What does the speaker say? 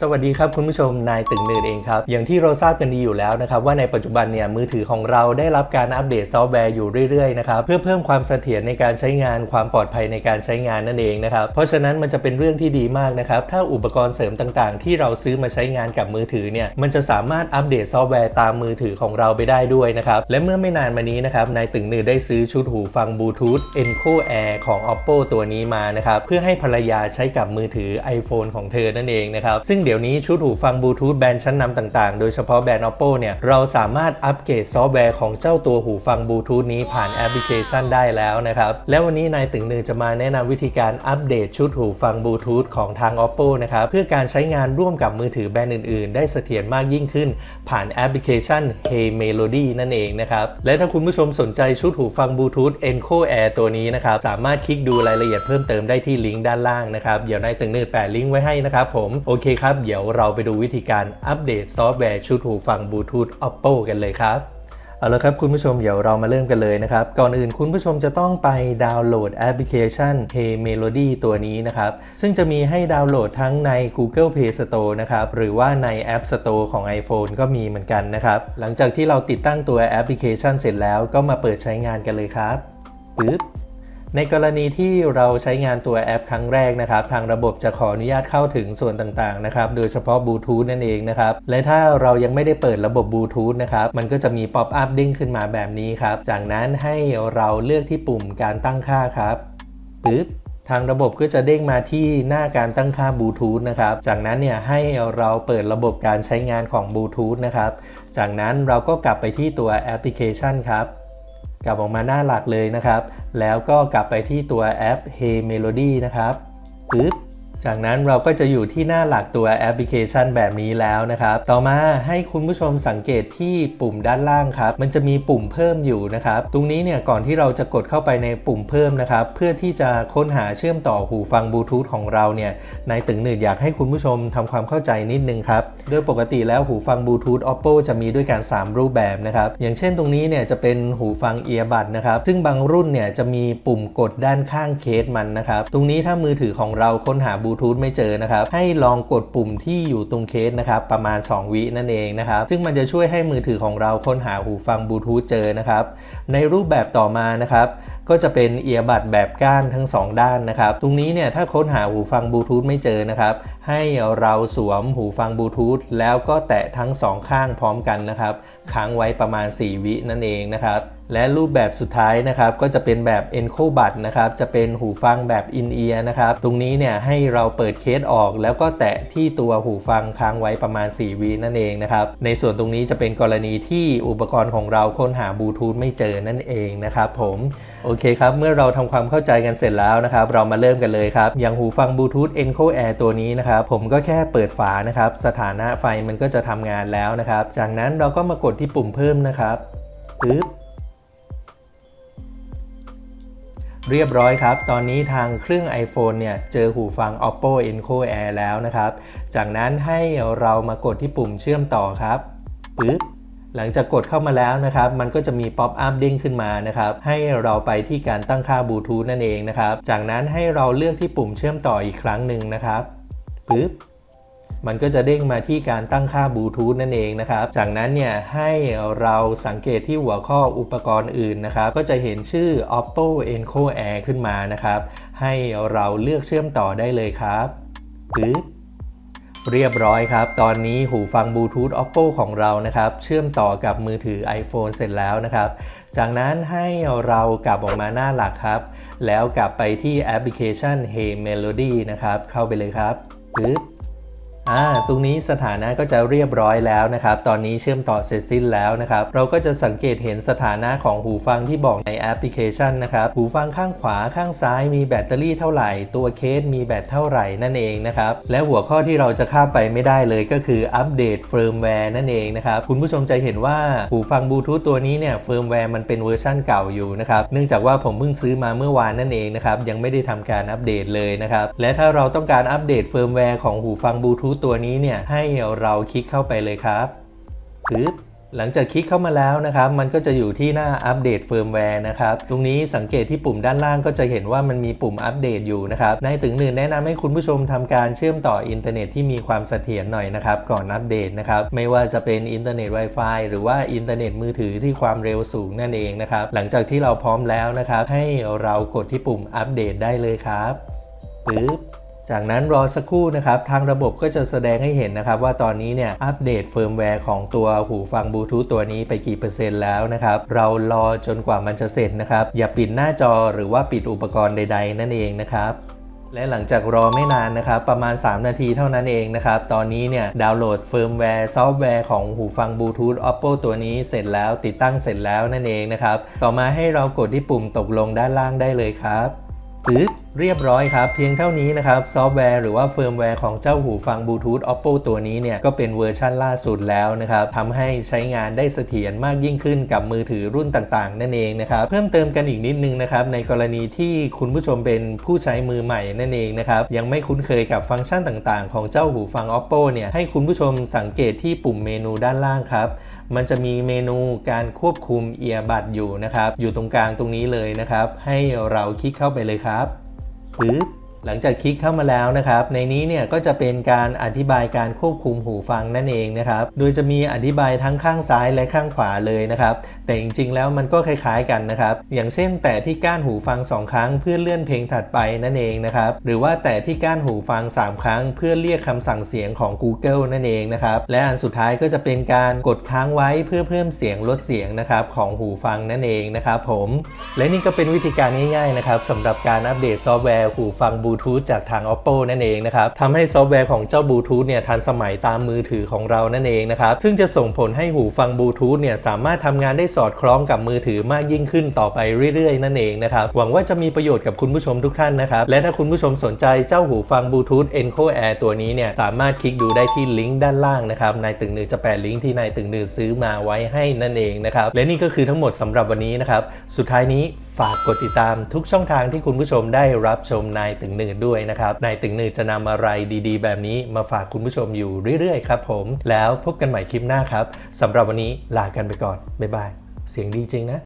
สวัสดีครับคุณผู้ชมนายตึงเนินเองครับ อย่างที่เราทราบกันดีอยู่แล้วนะครับ ว่าในปัจจุบันเนี่ยมือถือของเราได้รับการอัปเดตซอฟต์แวร์อยู่เรื่อยๆนะครับเพื่อเพิ่มความเสถียรในการใช้งานความปลอดภัยในการใช้งานนั่นเองนะครับเพราะฉะนั้นมันจะเป็นเรื่องที่ดีมากนะครับถ้าอุปกรณ์เสริมต่างๆ ที่เราซื้อมาใช้งานกับมือถือเนี่ยมันจะสามารถอัปเดตซอฟต์แวร์ตามมือถือของเราไปได้ด้วยนะครับและเมื่อไม่นานมานี้นะครับนายตึงเนินได้ซื้อชุดหูฟังบลูทูธ Enco Air ของ Oppo ตัวนี้มานะครับเพื่อให้ภรรยาใช้กับมือถือ iPhone ของเธอนั่นเองนะครับซึ่งเดี๋ยวนี้ชุดหูฟังบลูทูธแบรนด์ชั้นนำต่างๆ โดยเฉพาะแบรนด์ Oppo เนี่ย เราสามารถอัปเกรดซอฟต์แวร์ของเจ้าตัวหูฟังบลูทูธนี้ผ่านแอปพลิเคชันได้แล้วนะครับ และวันนี้นายตึงเนือจะมาแนะนำวิธีการอัปเดตชุดหูฟังบลูทูธของทาง Oppo นะครับ เพื่อการใช้งานร่วมกับมือถือแบรนด์อื่นๆ ได้เสถียรมากยิ่งขึ้น ผ่านแอปพลิเคชัน Hey Melody นั่นเองนะครับ และถ้าคุณผู้ชมสนใจชุดหูฟังบลูทูธ Enco Air ตัวนี้นะครับสามารถคลิกดูรายละเอียดเพิ่มเติมได้ที่ลิงก์ด้านล่างนะครับเดี๋ยวนายตึงเนือแปะลิงก์ไว้ให้นะครับผมโอเคครับเดี๋ยวเราไปดูวิธีการอัปเดตซอฟต์แวร์ชุดหูฟังบลูทูธ Oppo กันเลยครับ เอาละครับคุณผู้ชมเดี๋ยวเรามาเริ่มกันเลยนะครับ ก่อนอื่นคุณผู้ชมจะต้องไปดาวน์โหลดแอปพลิเคชัน Hey Melody ตัวนี้นะครับ ซึ่งจะมีให้ดาวน์โหลดทั้งใน Google Play Store นะครับ หรือว่าใน App Store ของ iPhone ก็มีเหมือนกันนะครับ หลังจากที่เราติดตั้งตัวแอปพลิเคชันเสร็จแล้วก็มาเปิดใช้งานกันเลยครับปึ๊บ ในกรณีที่เราใช้งานตัวแอปครั้งแรกนะครับ ทางระบบจะขออนุญาตเข้าถึงส่วนต่างๆนะครับ โดยเฉพาะบลูทูธนั่นเองนะครับ และถ้าเรายังไม่ได้เปิดระบบบลูทูธนะครับ มันก็จะมีป๊อปอัพดิ้งขึ้นมาแบบนี้ครับ จากนั้นให้เราเลือกที่ปุ่มการตั้งค่าครับปึ๊บทางระบบก็จะเด้งมาที่หน้าการตั้งค่าบลูทูธนะครับ จากนั้นเนี่ยให้เราเปิดระบบการใช้งานของบลูทูธนะครับ จากนั้นเราก็กลับไปที่ตัวแอปพลิเคชันครับ กลับออกมาหน้าหลักเลยนะครับ แล้วก็กลับไปที่ตัวแอป Hey Melody นะครับปึ๊บ จากนั้นเราก็จะอยู่ที่หน้าหลักตัวแอปพลิเคชันแบบนี้แล้วนะครับ ต่อมาให้คุณผู้ชมสังเกตที่ปุ่มด้านล่างครับ มันจะมีปุ่มเพิ่มอยู่นะครับ ตรงนี้เนี่ยก่อนที่เราจะกดเข้าไปในปุ่มเพิ่มนะครับ เพื่อที่จะค้นหาเชื่อมต่อหูฟังบลูทูธของเราเนี่ยนายตึงหนืดอยากให้คุณผู้ชมทำความเข้าใจนิดนึงครับ โดยปกติแล้วหูฟังบลูทูธ Oppo จะมีด้วยกัน 3 รูปแบบนะครับ อย่างเช่นตรงนี้เนี่ยจะเป็นหูฟังเอียบัดนะครับ ซึ่งบางรุ่นเนี่ยจะมีปุ่มกดด้านข้างเคสมันนะครับ ตรงนี้ถ้ามือถือของเราค้นหาบลูทูธไม่เจอนะครับ ให้ลองกดปุ่มที่อยู่ตรงเคสนะครับ ประมาณ 2 วินั่นเองนะครับ ซึ่งมันจะช่วยให้มือถือของเราค้นหาหูฟังบลูทูธเจอนะครับ ในรูปแบบต่อมานะครับก็จะเป็นเอียบัดแบบก้านทั้ง 2 ด้านนะครับ ตรงนี้เนี่ยถ้าค้นหาหูฟังบลูทูธไม่เจอนะครับ ให้เราสวมหูฟังบลูทูธแล้วก็แตะทั้ง 2 ข้างพร้อมกันนะครับ ค้างไว้ประมาณ 4 วินั่นเองนะครับ และรูปแบบสุดท้ายนะครับก็จะเป็นแบบ Enco Bud นะครับจะเป็นหูฟังแบบ In Ear นะครับตรงนี้เนี่ยให้เราเปิดเคสออก แล้วก็แตะที่ตัวหูฟังค้างไว้ประมาณ 4วินั่นเองนะครับในส่วนตรงนี้จะเป็นกรณีที่อุปกรณ์ของเราค้นหาบลูทูธไม่เจอนั่นเองนะครับผมโอเคครับ เมื่อเราทำความเข้าใจกันเสร็จแล้วนะครับ เรามาเริ่มกันเลยครับ อย่างหูฟังบลูทูธ Enco Air ตัวนี้นะครับ ผมก็แค่เปิดฝานะครับ สถานะไฟมันก็จะทำงานแล้วนะครับ จากนั้นเราก็มากดที่ปุ่มเพิ่มนะครับปึ๊บ เรียบร้อยครับ ตอนนี้ทางเครื่อง iPhone เนี่ย เจอหูฟัง Oppo Enco Air แล้วนะครับ จากนั้นให้เรามากดที่ปุ่มเชื่อมต่อครับปึ๊บหลังจากกดเข้ามาแล้วนะครับ มันก็จะมีป๊อปอัพเด้งขึ้นมานะครับ ให้เราไปที่การตั้งค่าบลูทูธนั่นเองนะครับ จากนั้นให้เราเลือกที่ปุ่มเชื่อมต่ออีกครั้งหนึ่งนะครับปึ๊บ มันก็จะเด้งมาที่การตั้งค่าบลูทูธนั่นเองนะครับ จากนั้นเนี่ยให้เราสังเกตที่หัวข้ออุปกรณ์อื่นนะครับ ก็จะเห็นชื่อ Oppo Enco Air ขึ้นมานะครับ ให้เราเลือกเชื่อมต่อได้เลยครับปึ๊บเรียบร้อยครับ ตอนนี้หูฟังบลูทูธ Oppo ของเรานะครับ เชื่อมต่อกับมือถือ iPhone เสร็จแล้วนะครับ จากนั้นให้เรากลับออกมาหน้าหลักครับ แล้วกลับไปที่แอปพลิเคชัน Hey Melody นะครับ เข้าไปเลยครับปึ๊บ อ่าตรงนี้สถานะก็จะเรียบร้อยแล้วนะครับ ตอนนี้เชื่อมต่อเสร็จสิ้นแล้วนะครับ เราก็จะสังเกตเห็นสถานะของหูฟังที่บอกในแอปพลิเคชันนะครับ หูฟังข้างขวาข้างซ้ายมีแบตเตอรี่เท่าไหร่ ตัวเคสมีแบตเท่าไหร่นั่นเองนะครับ และหัวข้อที่เราจะข้ามไปไม่ได้เลยก็คืออัปเดตเฟิร์มแวร์นั่นเองนะครับ คุณผู้ชมจะเห็นว่าหูฟังบลูทูธตัวนี้เนี่ยเฟิร์มแวร์มันเป็นเวอร์ชั่นเก่าอยู่นะครับ เนื่องจากว่าผมเพิ่งซื้อมาเมื่อวานนั่นเองนะครับ ยังไม่ได้ทำการอัปเดตเลยนะครับ และถ้าเราต้องการอัปเดตเฟิร์มแวร์ของหูฟังบลูทูธตัวนี้เนี่ยให้เราคลิกเข้าไปเลยครับปึ๊บหลังจากคลิกเข้ามาแล้วนะครับ มันก็จะอยู่ที่หน้าอัปเดตเฟิร์มแวร์นะครับ ตรงนี้สังเกตที่ปุ่มด้านล่างก็จะเห็นว่ามันมีปุ่มอัปเดตอยู่นะครับ ในถึงหนึ่งแนะนำให้คุณผู้ชมทำการเชื่อมต่ออินเทอร์เน็ตที่มีความเสถียรหน่อยนะครับ ก่อนอัปเดตนะครับ ไม่ว่าจะเป็นอินเทอร์เน็ต Wi-Fi หรือว่าอินเทอร์เน็ตมือถือที่ความเร็วสูงนั่นเองนะครับ หลังจากที่เราพร้อมแล้วนะครับ ให้เรากดที่ปุ่มอัปเดตได้เลยครับปึ๊บ จากนั้นรอสักครู่นะครับทางระบบก็จะแสดงให้เห็นนะครับว่าตอนนี้เนี่ยอัปเดตเฟิร์มแวร์ของตัวหูฟังบลูทูธตัวนี้ไปกี่เปอร์เซ็นต์แล้วนะครับเรารอจนกว่ามันจะเสร็จนะครับอย่าปิดหน้าจอหรือว่าปิดอุปกรณ์ใด ๆ นั่นเองนะครับและหลังจากรอไม่นานนะครับ ประมาณ 3 นาทีเท่านั้นเองนะครับ ตอนนี้เนี่ยดาวน์โหลดเฟิร์มแวร์ซอฟต์แวร์ของหูฟังบลูทูธ Oppo ตัวนี้เสร็จแล้วติดตั้งเสร็จแล้วนั่นเองนะครับ ต่อมาให้เรากดที่ปุ่มตกลงด้านล่างได้เลยครับปึ๊บ เรียบร้อยครับ เพียงเท่านี้นะครับ ซอฟต์แวร์หรือว่าเฟิร์มแวร์ของเจ้าหูฟังบลูทูธ Oppo ตัวนี้เนี่ย ก็เป็นเวอร์ชั่นล่าสุดแล้วนะครับทำให้ใช้งานได้เสถียรมากยิ่งขึ้นกับมือถือรุ่นต่างๆ นั่นเองนะครับ เพิ่มเติมกันอีกนิดนึงนะครับ ในกรณีที่คุณผู้ชมเป็นผู้ใช้มือใหม่นั่นเองนะครับ ยังไม่คุ้นเคยกับฟังก์ชันต่างๆ ของเจ้าหูฟัง Oppo เนี่ยให้คุณผู้ชมสังเกตที่ปุ่มเมนูด้านล่างครับมันจะมีเมนูการควบคุมเอียบัดอยู่นะครับ อยู่ตรงกลางตรงนี้เลยนะครับ ให้เราคลิกเข้าไปเลยครับ ปึ๊บ หลังจากคลิกเข้ามาแล้วนะครับ ในนี้เนี่ยก็จะเป็นการอธิบายการควบคุมหูฟังนั่นเองนะครับ โดยจะมีอธิบายทั้งข้างซ้ายและข้างขวาเลยนะครับ แต่จริงๆแล้วมันก็คล้ายๆกันนะครับ อย่างเช่นแต่ที่ก้านหูฟัง 2 ครั้งเพื่อเลื่อนเพลงถัดไปนั่นเองนะครับ หรือว่าแต่ที่ก้านหูฟัง 3 ครั้ง เพื่อเรียกคำสั่งเสียงของ Google นั่นเองนะครับ และอันสุดท้ายก็จะเป็นการกดค้างไว้เพื่อเพิ่มเสียงลดเสียงนะครับของหูฟังนั่นเองนะครับผม และนี่ก็เป็นวิธีการง่ายๆนะครับสำหรับการอัปเดตซอฟต์แวร์หูฟังบลูทูธจากทาง Oppo นั่นเองนะครับทำให้ซอฟต์แวร์ของเจ้าบลูทูธเนี่ยทันสมัยตามมือถือของเรานั่นเองนะครับซึ่งจะส่งผลให้หูฟังบลูทูธเนี่ยสามารถทำงานได้สอดคล้องกับมือถือมากยิ่งขึ้นต่อไปเรื่อยๆ นั่นเองนะครับหวังว่าจะมีประโยชน์กับคุณผู้ชมทุกท่านนะครับและถ้าคุณผู้ชมสนใจเจ้าหูฟังบลูทูธ Enco Air ตัวนี้เนี่ยสามารถคลิกดูได้ที่ลิงก์ด้านล่างนะครับนายตึงหนือจะแปะลิงก์ที่นายตึงหนือซื้อมาไว้ให้นั่นเองนะครับและนี่ก็คือทั้งหมดสำหรับวันนี้นะครับสุดท้ายนี้ ฝากกดติดตามทุกช่องทางที่คุณผู้ชมได้รับชมนายตึงหนือด้วยนะครับนายตึงหนือจะนำอะไรดีๆ แบบนี้มาฝากคุณผู้ชมอยู่เรื่อยๆครับผมแล้วพบกันใหม่คลิปหน้าครับสำหรับวันนี้ลากันไปก่อนบ๊ายบายเสียงดีจริงนะ